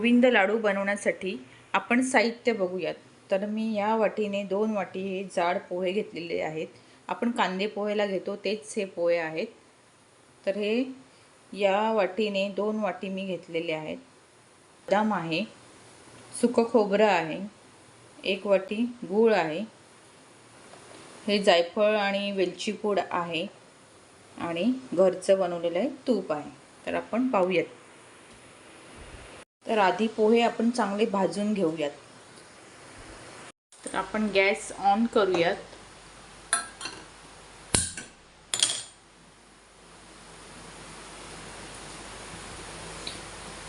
गोविंद लाडू बनवण्यासाठी आपण साहित्य बघूयात. तर मी या वाटीने दोन वाटी हे जाड पोहे घेतलेले आहेत. आपण कांदे पोहेला घेतो तेच हे पोहे आहेत. तर हे या वाटीने दोन वाटी मी घेतलेले आहेत. बदाम आहे सुकं खोबरं आहे एक वाटी गूळ आहे. हे जायफळ आणि वेलची पूड आहे आणि घरचं बनवलेलं आहे तूप आहे. तर आपण पाहूयात. तर आधी पोहे आपण चांगले भाजून घेऊयात. तर आपण गॅस ऑन करूयात.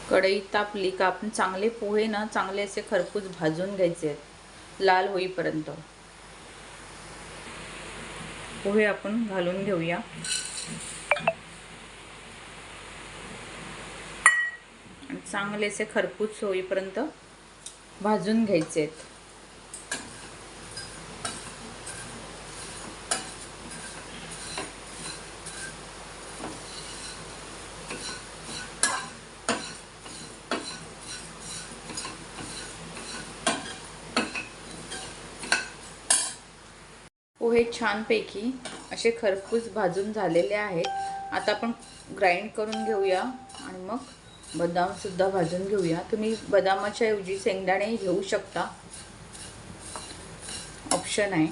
कढई तापली का आपण चांगले पोहे ना चांगले असे खरपूस भाजून घ्यायचे आहेत. लाल होईपर्यंत. पोहे आपण घालून घेऊया. चांगलेसे चांगले असे खरपूस होईपर्यंत भाजून घ्यायचे आहेत. हो, पोहे छानपैकी असे खरपूस भाजून झालेले आहेत. आता आपण ग्राइंड करून घेऊया आणि मग बदामसुद्धा भाजून घेऊया. तुम्ही बदामाच्या ऐवजी शेंगदाणे घेऊ शकता. ऑप्शन आहे.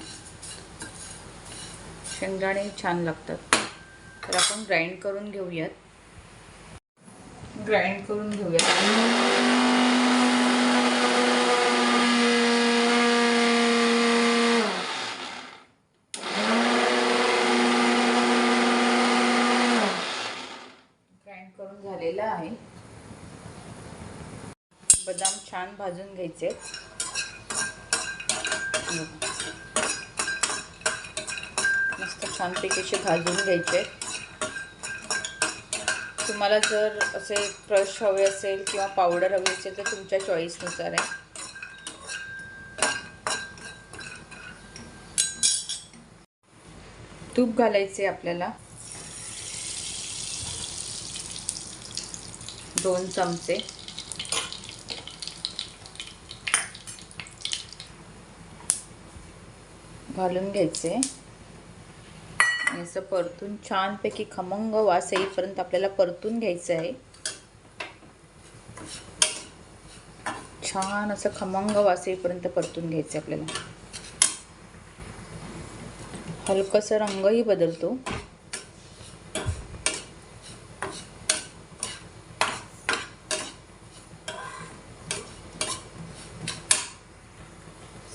शेंगदाणे छान लागतात. तर आपण ग्राइंड करून घेऊयात. ग्राइंड करून घेऊयात. ग्राइंड करून झालेलं आहे. बदाम छान भाजून घ्यायचे. मस्त छानपैकी असे भाजून घ्यायचे. तुम्हाला जर असे क्रश हवे असेल किंवा पावडर हवी असेल तर तुमच्या चॉईसनुसार आहे. तूप घालायचे आपल्याला. दोन चमचे. घालून घ्यायचे. आणि असं परतून छानपैकी खमंग वास येईपर्यंत आपल्याला परतून घ्यायचं आहे. छान असं खमंग वास येईपर्यंत परतून घ्यायचं आहे आपल्याला. हलकसं रंगही बदलतो.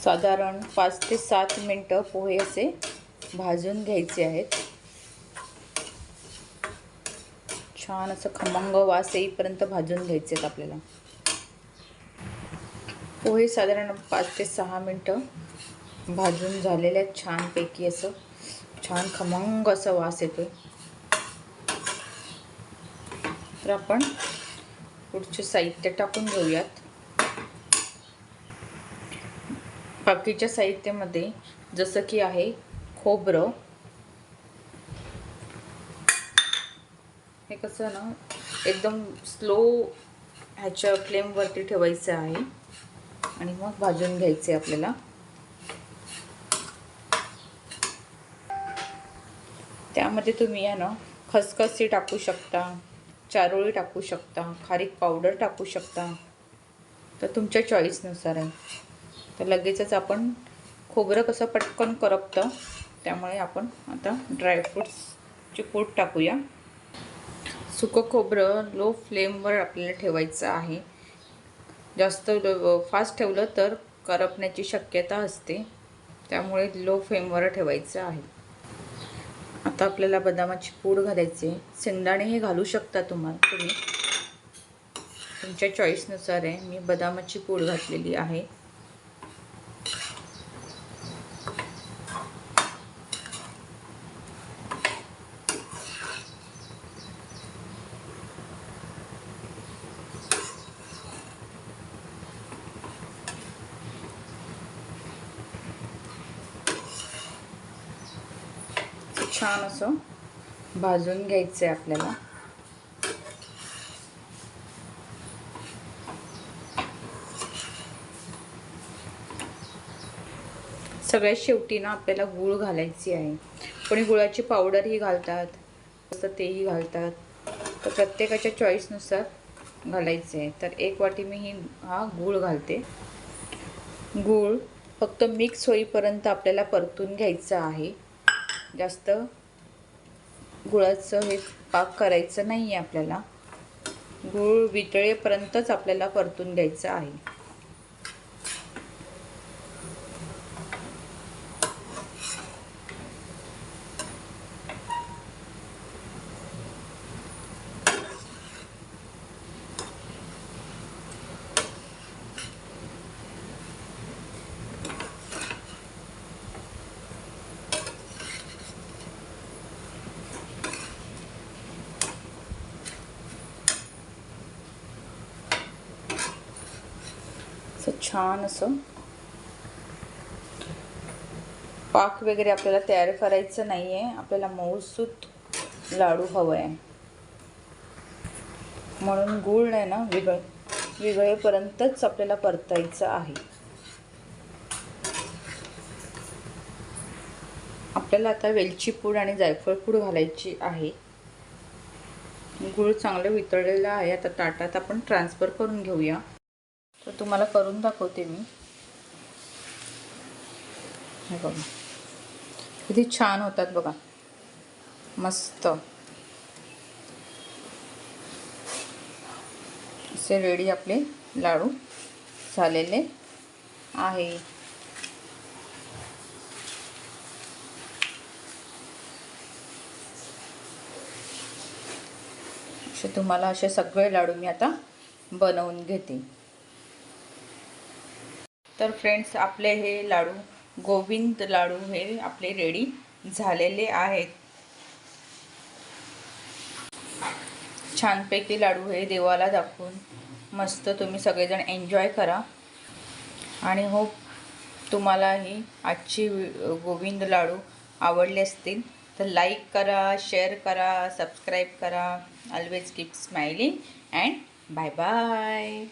साधारण पाच ते सात मिनटं पोहे असे भाजून घ्यायचे आहेत. छान असं खमंग वास येईपर्यंत भाजून घ्यायचे आहेत आपल्याला. पोहे साधारण पाच ते सहा मिनटं भाजून झालेले आहेत छानपैकी असं. छान खमंग असं वास येतो तर आपण पुढचे साहित्य टाकून घेऊयात. बाकीच्या साहित्यामध्ये जसं की आहे खोबरं. हे कसं ना एकदम स्लो ह्याच्या फ्लेमवरती ठेवायचं आहे. आणि मग भाजून घ्यायचे आपल्याला. त्यामध्ये तुम्ही आहे ना खसखसी टाकू शकता चारोळी टाकू शकता खारीक पावडर टाकू शकता. तर तुमच्या चॉईसनुसार आहे. तर लगेचच आपण खोबरं कसं पटकन करपतं त्यामुळे आपण आता ड्रायफ्रूट्सची पूड टाकूया. सुकं खोबरं लो फ्लेमवर आपल्याला ठेवायचं आहे. जास्त फास्ट ठेवलं तर करपण्याची शक्यता असते. त्यामुळे लो फ्लेमवर ठेवायचं आहे. आता आपल्याला बदामाची पूड घालायची शेंगदाणेही घालू शकता तुम्हाला तुम्ही. तुमच्या चॉईसनुसार आहे. मी बदामाची पूड घातलेली आहे. छान असं भाजून घ्यायचं आहे आपल्याला. सगळ्यात शेवटी ना आपल्याला गूळ घालायची आहे. कोणी गुळाची पावडरही घालतात तसं तेही घालतात. तर प्रत्येकाच्या चॉईसनुसार घालायचं आहे तर एक वाटी मी ही हा गूळ घालते. गूळ फक्त मिक्स होईपर्यंत आपल्याला परतून घ्यायचं आहे. जास्त गुळाचं हे पाक करायचं नाही आहे आपल्याला. गूळ वितळेपर्यंतच आपल्याला परतून द्यायचं आहे. असं छान असं. पाक वगैरे आपल्याला तयार करायचं नाही आहे आपल्याला मऊसूत लाडू हवं आहे म्हणून गूळ आहे ना विगळ विगळेपर्यंतच आपल्याला परतायचं आहे. आपल्याला आता वेलची पूड आणि जायफळ पूड घालायची आहे. गूळ चांगलं वितळलेलं आहे. आता ताटात आपण ट्रान्सफर करून घेऊया. तर तुम्हाला करून दाखवते मी. हे बघा. किती छान होतात बघा. मस्त. असे रेडी आपले लाडू झालेले आहे. असे तुम्हाला असे सगळे लाडू मी आता बनवून घेते. तर फ्रेंड्स आपले हे लाडू गोविंद लाडू हे आपले रेडी झालेले आहेत. छानपैकी लाडू हे देवाला दाखवून मस्त तुम्ही सगळेजण एन्जॉय करा. आणि होप तुम्हाला ही आजची गोविंद लाडू आवडले असतील तर लाईक करा शेअर करा सबस्क्राईब करा. Always keep smiling and bye bye